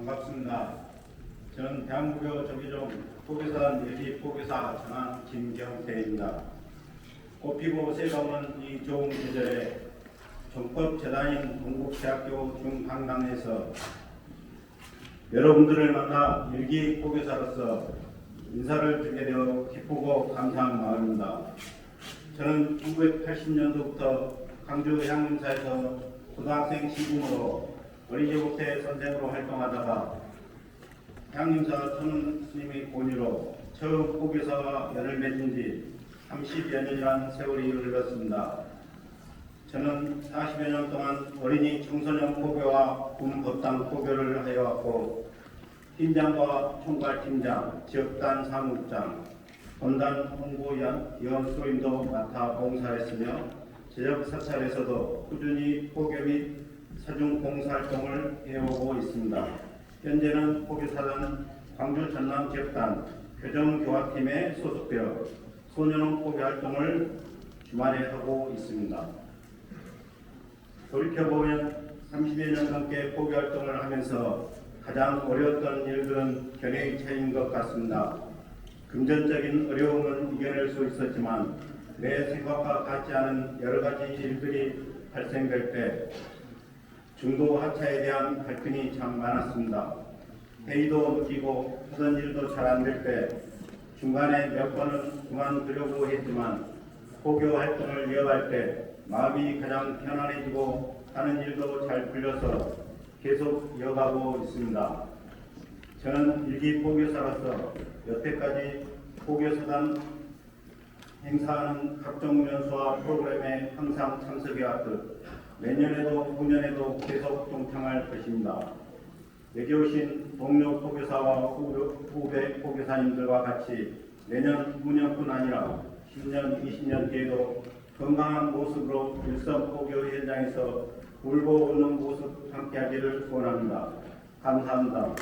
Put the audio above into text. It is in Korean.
반갑습니다. 저는 대한무교 조기종 포교산 예비 포교사 전환 김경태입니다. 꽃피고 새감은 이 좋은 계절에 종법재단인 동국대학교 중방당에서 여러분들을 만나 일기 포교사로서 인사를 드리게 되어 기쁘고 감사한 마음입니다. 저는 1980년도부터 강주 향림사에서 고등학생 시중으로 어린이제국대 선생으로 활동하다가 향림사 천은 스님의 권유로 처음 포교사와 연을 맺은 지 30여 년이라는 세월이 흘렀습니다. 저는 40여 년 동안 어린이 청소년 포교와 군법당 포교를 하여왔고 팀장과 총괄팀장, 지역단 사무국장, 본단 홍보위원, 위원수임도 맡아 봉사했으며 지역 사찰에서도 꾸준히 포교 및 사중 봉사활동을 해오고 있습니다. 현재는 포교사단 광주 전남 지역단 교정교화팀에 소속되어 소년원 포교 활동을 주말에 하고 있습니다. 돌이켜보면 30여 년 넘게 포교 활동을 하면서 가장 어려웠던 일들은 견해의 차이인 것 같습니다. 금전적인 어려움은 이겨낼 수 있었지만 내 생각과 같지 않은 여러 가지 일들이 발생될 때 중도 하차에 대한 갈등이 참 많았습니다. 회의도 느끼고 하던 일도 잘 안 될 때 중간에 몇 번은 그만두려고 했지만 포교 활동을 이어갈 때 마음이 가장 편안해지고 하는 일도 잘 풀려서 계속 이어가고 있습니다. 저는 일기 포교사로서 여태까지 포교사단 행사하는 각종 연수와 프로그램에 항상 참석해왔듯 내년에도 후년에도 계속 동참할 것입니다. 여기 오신 동료 포교사와 후- 후배 포교사님들과 같이 내년 후년뿐 아니라 10년, 20년 뒤에도 건강한 모습으로 일선 포교 현장에서 울고 웃는 모습 함께하기를 소원합니다. 감사합니다.